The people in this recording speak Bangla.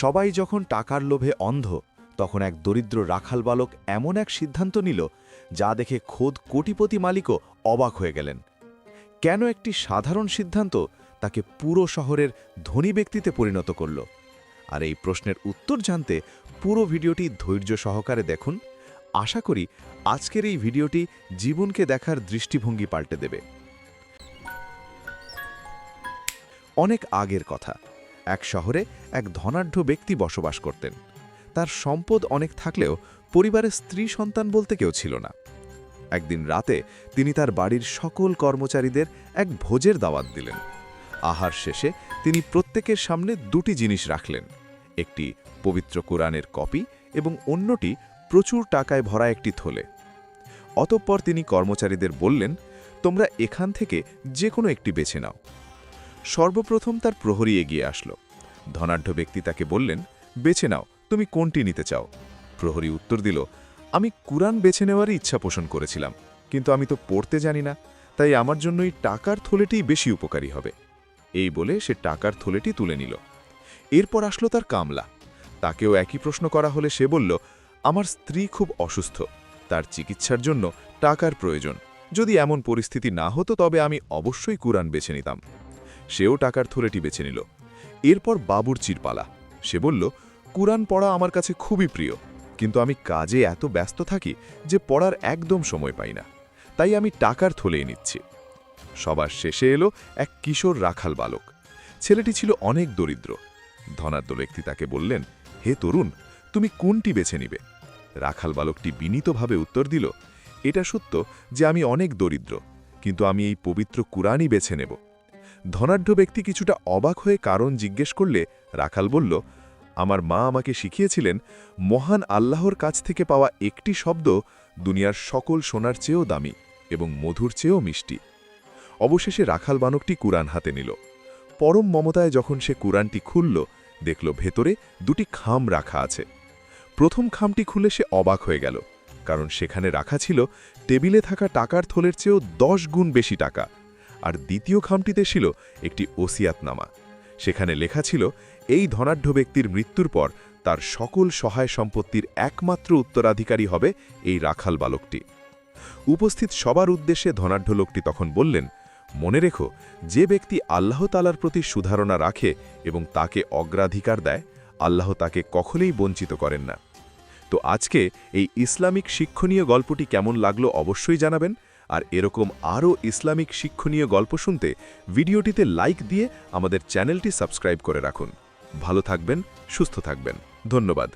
সবাই যখন টাকার লোভে অন্ধ, তখন এক দরিদ্র রাখাল বালক এমন এক সিদ্ধান্ত নিল, যা দেখে খোদ কোটিপতি মালিকও অবাক হয়ে গেলেন। কেন একটি সাধারণ সিদ্ধান্ত তাকে পুরো শহরের ধনী ব্যক্তিতে পরিণত করল? আর এই প্রশ্নের উত্তর জানতে পুরো ভিডিওটি ধৈর্য সহকারে দেখুন। আশা করি আজকের এই ভিডিওটি জীবনকে দেখার দৃষ্টিভঙ্গি পাল্টে দেবে। অনেক আগের কথা। এক শহরে এক ধনাঢ্য ব্যক্তি বসবাস করতেন। তার সম্পদ অনেক থাকলেও পরিবারের স্ত্রী সন্তান বলতে কেউ ছিল না। একদিন রাতে তিনি তার বাড়ির সকল কর্মচারীদের এক ভোজের দাওয়াত দিলেন। আহার শেষে তিনি প্রত্যেকের সামনে দুটি জিনিস রাখলেন, একটি পবিত্র কোরআনের কপি এবং অন্যটি প্রচুর টাকায় ভরা একটি থলে। অতঃপর তিনি কর্মচারীদের বললেন, তোমরা এখান থেকে যে কোনো একটি বেছে নাও। সর্বপ্রথম তার প্রহরী এগিয়ে আসলো। ধনাঢ্য ব্যক্তি তাকে বললেন, বেছে নাও, তুমি কোনটি নিতে চাও? প্রহরী উত্তর দিল, আমি কুরআন বেছে নেওয়ারই ইচ্ছা পোষণ করেছিলাম, কিন্তু আমি তো পড়তে জানি না, তাই আমার জন্য এই টাকার থলেটিই বেশি উপকারী হবে। এই বলে সে টাকার থলেটি তুলে নিল। এরপর আসলো তার কামলা। তাকেও একই প্রশ্ন করা হলে সে বলল, আমার স্ত্রী খুব অসুস্থ, তার চিকিৎসার জন্য টাকার প্রয়োজন। যদি এমন পরিস্থিতি না হতো, তবে আমি অবশ্যই কুরআন বেছে নিতাম। সেও টাকার থলেটি বেছে নিল। এরপর বাবুর চিরপালা। সে বলল, কুরআন পড়া আমার কাছে খুবই প্রিয়, কিন্তু আমি কাজে এত ব্যস্ত থাকি যে পড়ার একদম সময় পাই না। তাই আমি টাকার থলেই নিচ্ছি। সবার শেষে এলো এক কিশোর রাখাল বালক। ছেলেটি ছিল অনেক দরিদ্র। ধনাঢ্য ব্যক্তি তাকে বললেন, হে তরুণ, তুমি কোনটি বেছে নিবে? রাখাল বালকটি বিনীতভাবে উত্তর দিল, এটা সত্য যে আমি অনেক দরিদ্র, কিন্তু আমি এই পবিত্র কুরআনই বেছে নেব। ধনাঢ্য ব্যক্তি কিছুটা অবাক হয়ে কারণ জিজ্ঞেস করলে রাখাল বলল, আমার মা আমাকে শিখিয়েছিলেন, মহান আল্লাহর কাছ থেকে পাওয়া একটি শব্দ দুনিয়ার সকল সোনার চেয়েও দামি এবং মধুর চেয়েও মিষ্টি। অবশেষে রাখাল বানকটি কুরআন হাতে নিল। পরম মমতায় যখন সে কুরআনটি খুলল, দেখল ভেতরে দুটি খাম রাখা আছে। প্রথম খামটি খুলে সে অবাক হয়ে গেল, কারণ সেখানে রাখা ছিল টেবিলে থাকা টাকার থলের চেয়েও দশ গুণ বেশি টাকা। আর দ্বিতীয় খামটিতে ছিল একটি ওসিয়াতনামা। সেখানে লেখা ছিল, এই ধনাঢ্য ব্যক্তির মৃত্যুর পর তার সকল সহায় সম্পত্তির একমাত্র উত্তরাধিকারী হবে এই রাখাল বালকটি। উপস্থিত সবার উদ্দেশ্যে ধনাঢ্য লোকটি তখন বললেন, মনে রেখো, যে ব্যক্তি আল্লাহ তালার প্রতি সুধারণা রাখে এবং তাকে অগ্রাধিকার দেয়, আল্লাহ তাকে কখনোই বঞ্চিত করেন না। তো আজকে এই ইসলামিক শিক্ষণীয় গল্পটি কেমন লাগল অবশ্যই জানাবেন। আর এরকম আরও ইসলামিক শিক্ষণীয় গল্প শুনতে ভিডিওটিতে লাইক দিয়ে আমাদের চ্যানেলটি সাবস্ক্রাইব করে রাখুন। ভালো থাকবেন, সুস্থ থাকবেন। ধন্যবাদ।